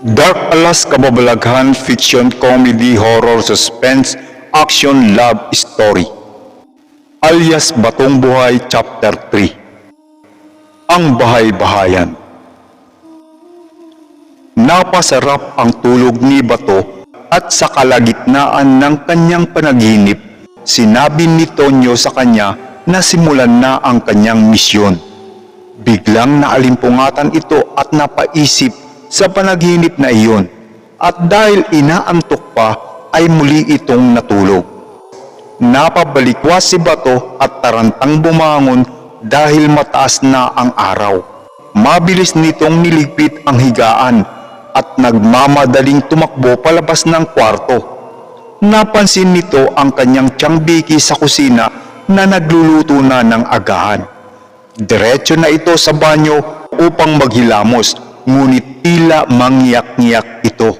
Dark Alas Kababalaghan Fiction Comedy Horror Suspense Action Love Story. Alias Batong Buhay Chapter 3 Ang Bahay-Bahayan. Napasarap ang tulog ni Bato at sa kalagitnaan ng kanyang panaginip, sinabi ni Tonyo sa kanya na simulan na ang kanyang misyon. Biglang naalimpungatan ito at napaisip sa panaginip na iyon at dahil inaantok pa ay muli itong natulog. Napabalikwas si Bato at tarantang bumangon dahil mataas na ang araw. Mabilis nitong niligpit ang higaan at nagmamadaling tumakbo palabas ng kwarto. Napansin nito ang kanyang tiyang sa kusina na nagluluto na ng agahan. Diretso na ito sa banyo upang maghilamos, ngunit tila mangyak-ngiyak ito.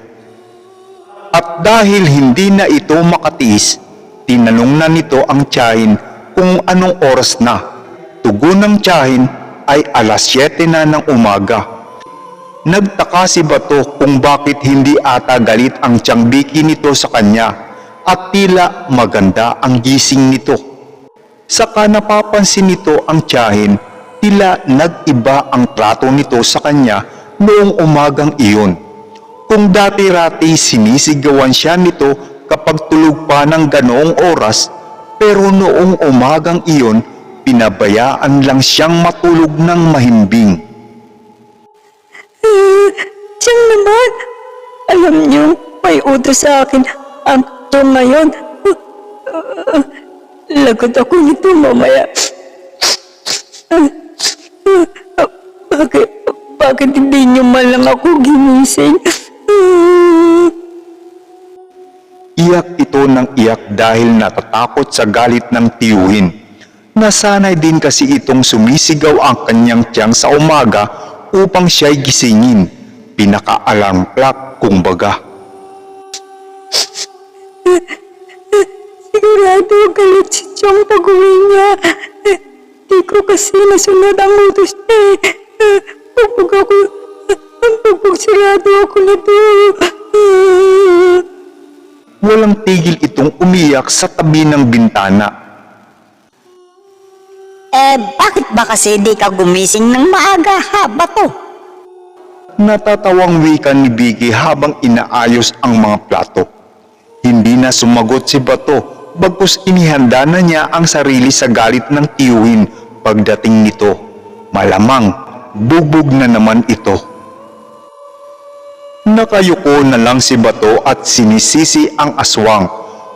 At dahil hindi na ito makatiis, tinanong na nito ang tiyahin kung anong oras na. Tugon ng tiyahin ay alas 7 na ng umaga. Nagtaka si Bato kung bakit hindi ata galit ang tiyang Vicky nito sa kanya at tila maganda ang gising nito. Saka napapansin nito ang tiyahin, tila nag-iba ang trato nito sa kanya noong umagang iyon. Kung dati-rati sinisigawan siya nito kapag tulog pa ng ganoong oras, pero noong umagang iyon, pinabayaan lang siyang matulog ng mahimbing. Siyang naman, alam niyo, may utos sa akin ang to ngayon. Lagot ako nito mamaya. Bakit, bakit hindi niyo man lang ako ginising? Iyak ito ng iyak dahil natatakot sa galit ng tiyuhin. Nasanay din kasi itong sumisigaw ang kanyang tiyang sa umaga upang siya'y gisingin. Pinakaalarm kung baga. Sigurado galit si Chong pag-uwi niya. Di ko kasi nasunod ang utos niya eh. Pagpag ako, pagpag sigurado ako nito. Walang tigil itong umiyak sa tabi ng bintana. Eh, bakit ba kasi di ka gumising ng maaga ha, Bato? Natatawang wika ni Vicky habang inaayos ang mga plato. Hindi na sumagot si Bato, bagkus inihanda na niya ang sarili sa galit ng tiyuhin pagdating nito. Malamang, bugbog na naman ito. Nakayuko na lang si Bato at sinisisi ang aswang.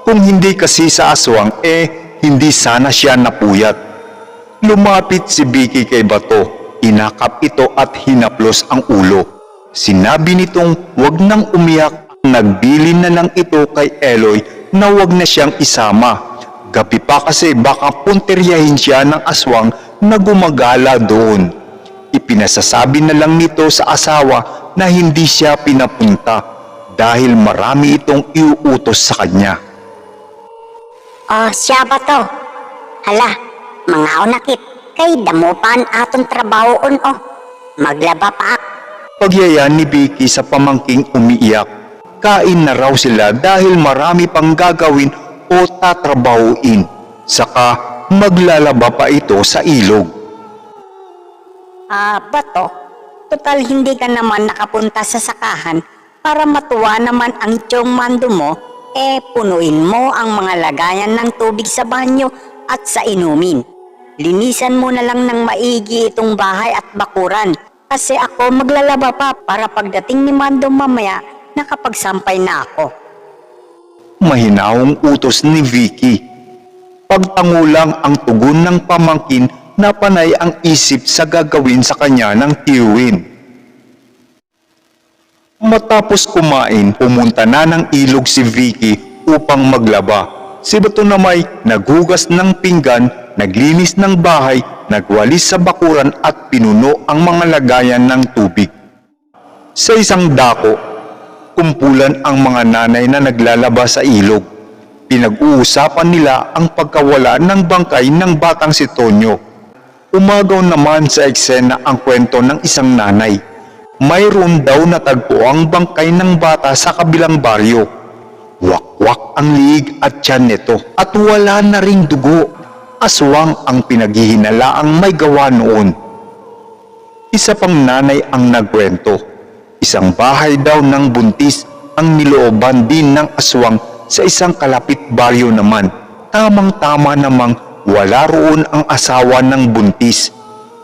Kung hindi kasi sa aswang, eh, hindi sana siya napuyat. Lumapit si Vicky kay Bato, inakap ito at hinaplos ang ulo. Sinabi nitong wag nang umiyak, nagbilin na lang ito kay Eloy na wag na siyang isama. Gabi pa kasi baka punteryahin siya ng aswang na gumagala doon. Ipinasasabi na lang nito sa asawa na hindi siya pinapunta dahil marami itong iuutos sa kanya. Oh, siya Bato. Hala, mga unakit, kay damupan aton trabahoon oh. Maglaba pa ak. Pagyaya ni Vicky sa pamangking umiiyak. Kain na raw sila dahil marami pang gagawin o tatrabahuin. Saka maglalaba pa ito sa ilog. Ah, Bato, total hindi ka naman nakapunta sa sakahan para matuwa naman ang tiyong mando mo, eh punuin mo ang mga lagayan ng tubig sa banyo at sa inumin. Linisan mo na lang ng maigi itong bahay at bakuran kasi ako maglalaba pa para pagdating ni Mando mamaya nakapagsampay na ako. Mahinahong utos ni Vicky. Pagtangulang ang tugon ng pamangkin na panay ang isip sa gagawin sa kanya ng tiyuin. Matapos kumain, pumunta na ng ilog si Vicky upang maglaba. Si Bato na may naghugas ng pinggan, naglinis ng bahay, nagwalis sa bakuran at pinuno ang mga lagayan ng tubig. Sa isang dako, kumpulan ang mga nanay na naglalaba sa ilog. Pinag-uusapan nila ang pagkawala ng bangkay ng batang si Tonyo. Umagaw naman sa eksena ang kwento ng isang nanay. Mayroon daw natagpo ang bangkay ng bata sa kabilang baryo. Wakwak ang liig at tiyan nito at wala na ring dugo. Aswang ang pinaghihinalaang may gawa noon. Isa pang nanay ang nagkwento. Isang bahay daw ng buntis ang nilooban din ng aswang sa isang kalapit baryo naman. Tamang-tama namang wala roon ang asawa ng buntis.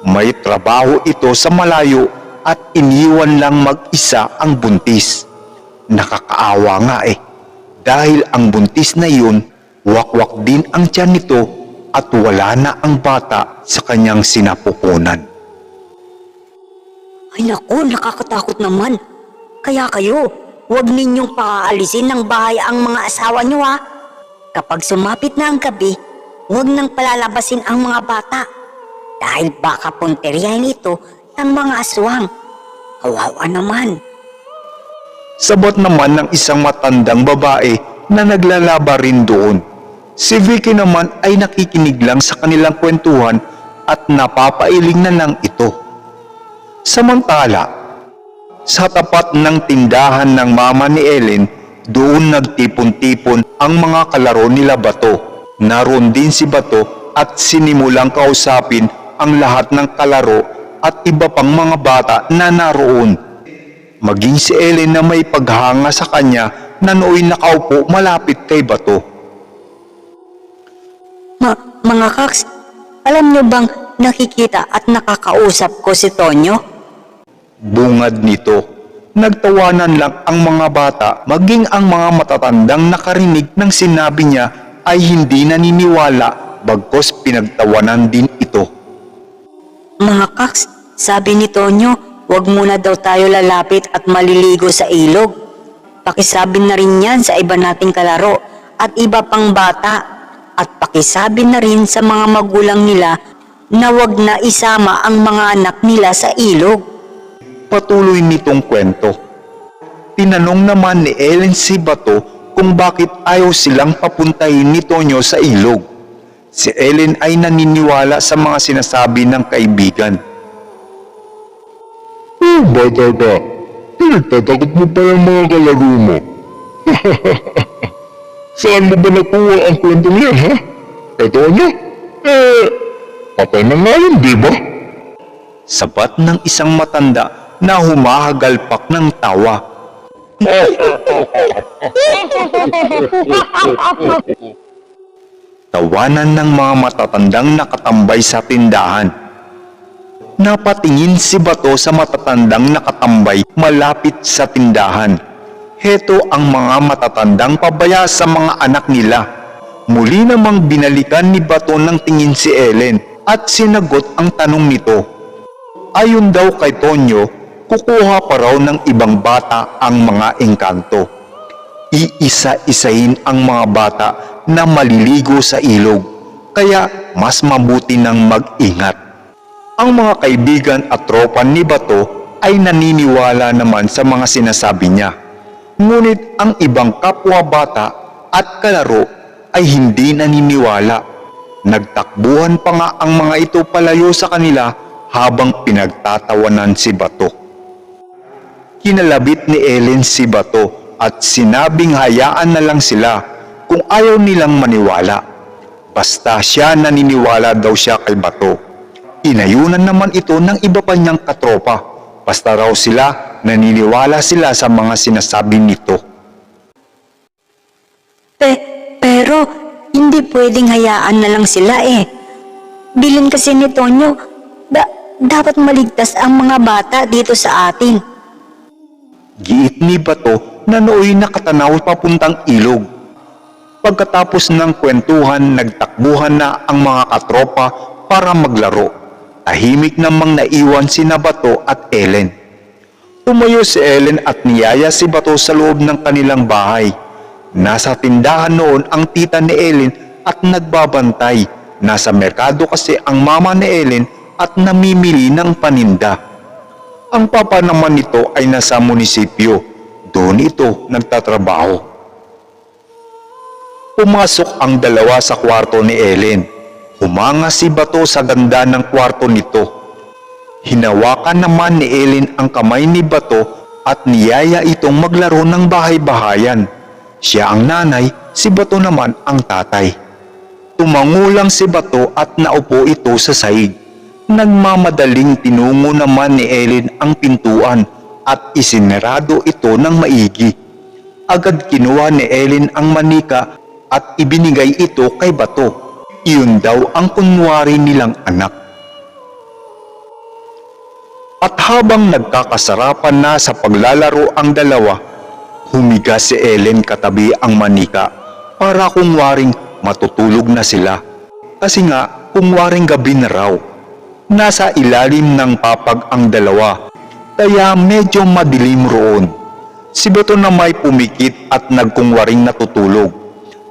May trabaho ito sa malayo at iniwan lang mag-isa ang buntis. Nakakaawa nga eh. Dahil ang buntis na yun, wakwak din ang tiyan nito at wala na ang bata sa kanyang sinapupunan. Ay naku, nakakatakot naman. Kaya kayo, huwag ninyong paaalisin ng bahay ang mga asawa nyo ha. Kapag sumapit na ang gabi, huwag nang palalabasin ang mga bata. Dahil baka punteriyahin ito ng mga aswang. Kawawa naman. Sabot naman ng isang matandang babae na naglalaba rin doon. Si Vicky naman ay nakikinig lang sa kanilang kwentuhan at napapailing na lang ito. Samantala, sa tapat ng tindahan ng mama ni Ellen, doon nagtipon-tipon ang mga kalaro nila Bato. Naroon din si Bato at sinimulang kausapin ang lahat ng kalaro at iba pang mga bata na naroon. Maging si Ellen na may paghanga sa kanya na nooy nakaupo malapit kay Bato. Ma mga kaks, alam nyo bang nakikita at nakakausap ko si Tonyo? Bungad nito, nagtawanan lang ang mga bata maging ang mga matatandang nakarinig ng sinabi niya ay hindi naniniwala bagkos pinagtawanan din ito. Mga kaks, sabi ni Tonyo, huwag muna daw tayo lalapit at maliligo sa ilog. Pakisabi na rin yan sa iba nating kalaro at iba pang bata. At pakisabi na rin sa mga magulang nila na huwag na isama ang mga anak nila sa ilog. Patuloy nitong kwento. Tinanong naman ni Ellen si Bato kung bakit ayaw silang papuntahin ni Tonyo sa ilog. Si Ellen ay naniniwala sa mga sinasabi ng kaibigan. Oh, bata ka. Pinagtatakot mo pa yung mga kalaro mo. Saan mo ba nakuha ang kwentong yan, ha? Totoo niya? Eh, patay na nga yun, di ba? Sabat ng isang matanda na humahagalpak ng tawa. Tawanan ng mga matatandang nakatambay sa tindahan. Napatingin si Bato sa matatandang nakatambay malapit sa tindahan. Heto ang mga matatandang pabaya sa mga anak nila. Muli namang binalikan ni Bato ng tingin si Ellen at sinagot ang tanong nito. Ayon daw kay Tonyo, kukuha pa raw ng ibang bata ang mga engkanto. Iisa-isahin ang mga bata na maliligo sa ilog, kaya mas mabuti ng mag-ingat. Ang mga kaibigan at tropa ni Bato ay naniniwala naman sa mga sinasabi niya. Ngunit ang ibang kapwa bata at kalaro ay hindi naniniwala. Nagtakbuhan pa nga ang mga ito palayo sa kanila habang pinagtatawanan si Bato. Kinalabit ni Ellen si Bato at sinabing hayaan na lang sila kung ayaw nilang maniwala. Basta siya naniniwala daw siya kay Bato. Inayunan naman ito ng iba pa niyang katropa. Basta raw sila naniniwala sila sa mga sinasabi nito. Pe, pero hindi pwedeng hayaan na lang sila eh. Bilin kasi ni Tonyo, da, dapat maligtas ang mga bata dito sa atin. Giit ni Bato na nooy nakatanaw papuntang ilog. Pagkatapos ng kwentuhan, nagtakbuhan na ang mga katropa para maglaro. Tahimik namang naiwan si Bato at Ellen. Tumayo si Ellen at niyaya si Bato sa loob ng kanilang bahay. Nasa tindahan noon ang tita ni Ellen at nagbabantay. Nasa merkado kasi ang mama ni Ellen at namimili ng paninda. Ang papa naman nito ay nasa munisipyo. Doon ito nagtatrabaho. Pumasok ang dalawa sa kwarto ni Ellen. Humanga si Bato sa ganda ng kwarto nito. Hinawakan naman ni Ellen ang kamay ni Bato at niyaya itong maglaro ng bahay-bahayan. Siya ang nanay, si Bato naman ang tatay. Tumangulang si Bato at naupo ito sa sahig. Nagmamadaling tinungo naman ni Ellen ang pintuan at isinerado ito ng maigi. Agad kinuha ni Ellen ang manika at ibinigay ito kay Bato. Iyon daw ang kunwari nilang anak. At habang nagkakasarapan na sa paglalaro ang dalawa, humiga si Ellen katabi ang manika para kung waring matutulog na sila. Kasi nga, kung waring gabi na raw. Nasa ilalim ng papag ang dalawa, kaya medyo madilim roon. Si Beto na may pumikit at nagkungwaring natutulog.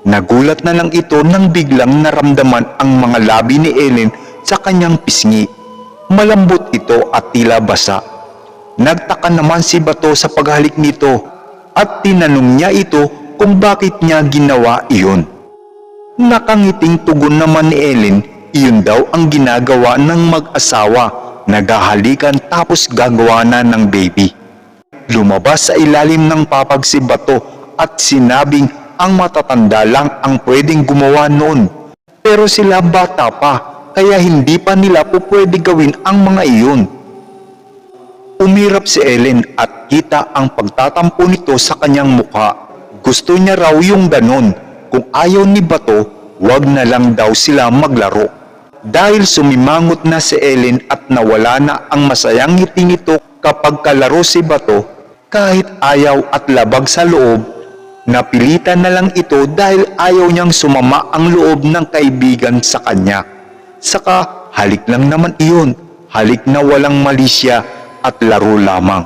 Nagulat na lang ito nang biglang naramdaman ang mga labi ni Ellen sa kanyang pisngi. Malambot ito at tila basa. Nagtaka naman si Bato sa paghalik nito at tinanong niya ito kung bakit niya ginawa iyon. Nakangiting tugon naman ni Ellen, iyon daw ang ginagawa ng mag-asawa, nagahalikan tapos gagawa na ng baby. Lumabas sa ilalim ng papag si Bato at sinabing ang matatanda lang ang pwedeng gumawa noon. Pero sila bata pa, kaya hindi pa nila po pwede gawin ang mga iyon. Umirap si Ellen at kita ang pagtatampo nito sa kanyang mukha. Gusto niya raw yung ganon. Kung ayaw ni Bato, wag na lang daw sila maglaro. Dahil sumimangot na si Ellen at nawala na ang masayang ngiti nito kapag kalaro si Bato, kahit ayaw at labag sa loob, napilitan na lang ito dahil ayaw niyang sumama ang loob ng kaibigan sa kanya. Saka halik lang naman iyon, halik na walang malisya at laro lamang.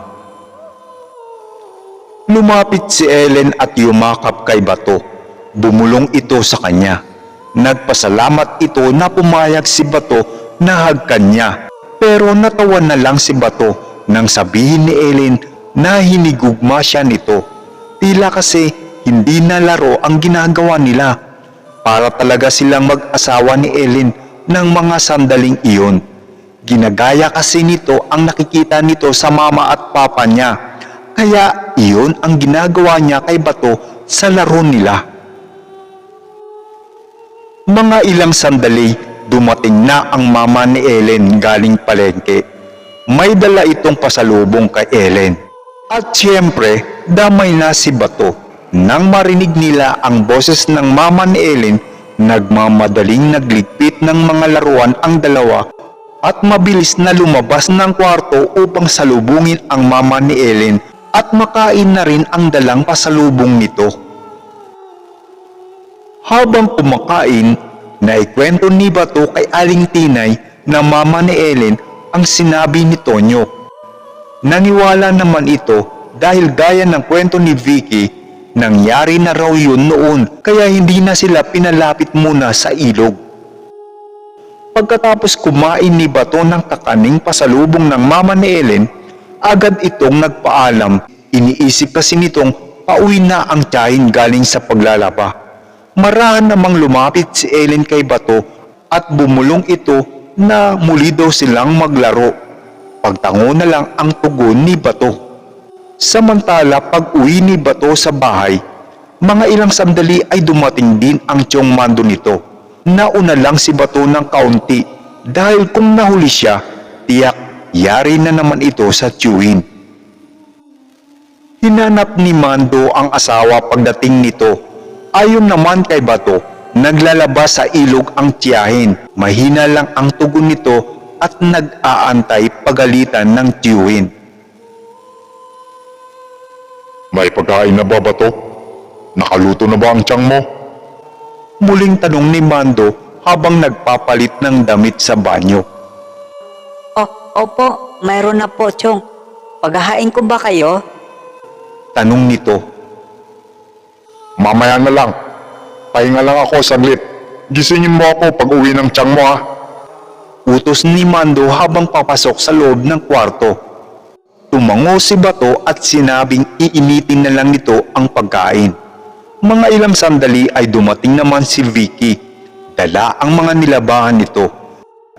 Lumapit si Ellen at yumakap kay Bato. Bumulong ito sa kanya. Nagpasalamat ito na pumayag si Bato na hagkan niya. Pero natawa na lang si Bato nang sabihin ni Ellen na hinigugma siya nito. Tila kasi hindi na laro ang ginagawa nila. Para talaga silang mag-asawa ni Ellen ng mga sandaling iyon. Ginagaya kasi nito ang nakikita nito sa mama at papa niya. Kaya iyon ang ginagawa niya kay Bato sa laro nila. Mga ilang sandali, dumating na ang mama ni Ellen galing palengke. May dala itong pasalubong kay Ellen. At siyempre, damay na si Bato. Nang marinig nila ang boses ng mama ni Ellen, nagmamadaling nagligpit ng mga laruan ang dalawa at mabilis na lumabas ng kwarto upang salubungin ang mama ni Ellen at makain na rin ang dalang pasalubong nito. Habang kumakain, naikwento ni Bato kay Aling Tinay na mama ni Ellen ang sinabi ni Tonyo. Naniwala naman ito dahil gaya ng kwento ni Vicky, nangyari na raw yun noon kaya hindi na sila pinalapit muna sa ilog. Pagkatapos kumain ni Bato ng kakaning pasalubong ng mama ni Ellen, agad itong nagpaalam. Iniisip kasi nitong pauwi na ang tiyahin galing sa paglalaba. Marahan namang lumapit si Ellen kay Bato at bumulong ito na muli daw silang maglaro. Pagtango na lang ang tugon ni Bato. Samantala pag uwi ni Bato sa bahay, mga ilang sandali ay dumating din ang tiyong mando nito. Nauna lang si Bato ng kaunti dahil kung nahuli siya, tiyak yari na naman ito sa tiyuhin. Hinanap ni Mando ang asawa pagdating nito. Ayon naman kay Bato, naglalabas sa ilog ang tiyahin. Mahina lang ang tugon nito at nag-aantay pagalitan ng tiyuhin. May pagkain na ba ba to? Nakaluto na ba ang tiyang mo? Muling tanong ni Mando habang nagpapalit ng damit sa banyo. Oh, opo, mayroon na po, Chong. Paghahain ko ba kayo? Tanong nito. Mamaya na lang. Pahinga lang ako saglit. Gisingin mo ako pag uwi ng tiyang mo ha. Utos ni Mando habang papasok sa loob ng kwarto. Tumango si Bato at sinabing iinitin na lang nito ang pagkain. Mga ilang sandali ay dumating naman si Vicky. Dala ang mga nilabahan nito.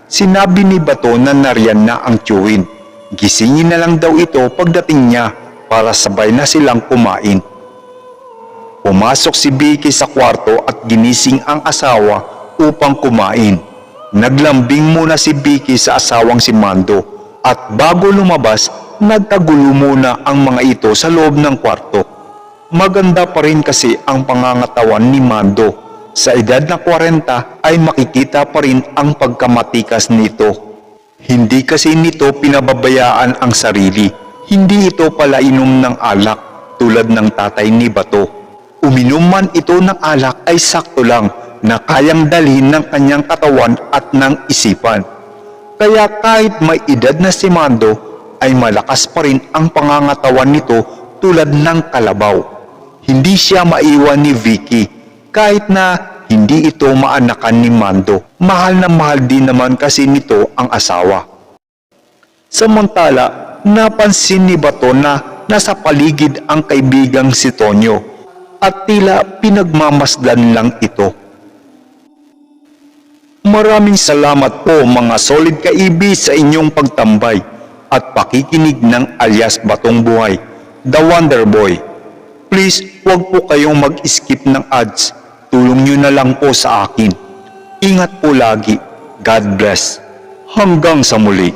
Sinabi ni Bato na nariyan na ang tiyuwin. Gisingin na lang daw ito pagdating niya para sabay na silang kumain. Pumasok si Vicky sa kwarto at ginising ang asawa upang kumain. Naglambing muna si Vicky sa asawang si Mando at bago lumabas, nagtagulo muna ang mga ito sa loob ng kwarto. Maganda pa rin kasi ang pangangatawan ni Mando. Sa edad na 40 ay makikita pa rin ang pagkamatikas nito. Hindi kasi nito pinababayaan ang sarili. Hindi ito pala inom ng alak tulad ng tatay ni Bato. Uminom man ito ng alak ay sakto lang na kayang dalhin ng kanyang katawan at ng isipan. Kaya kahit may edad na si Mando, ay malakas pa rin ang pangangatawan nito tulad ng kalabaw. Hindi siya maiwan ni Vicky kahit na hindi ito maanakan ni Mando. Mahal na mahal din naman kasi nito ang asawa. Samantala, napansin ni Bato na nasa paligid ang kaibigang si Tonyo at tila pinagmamasdan lang ito. Maraming salamat po mga solid kaibi sa inyong pagtambay at pakikinig ng alias Batong Buhay, The Wonder Boy. Please, huwag po kayong mag-skip ng ads. Tulong nyo na lang po sa akin. Ingat po lagi. God bless. Hanggang sa muli.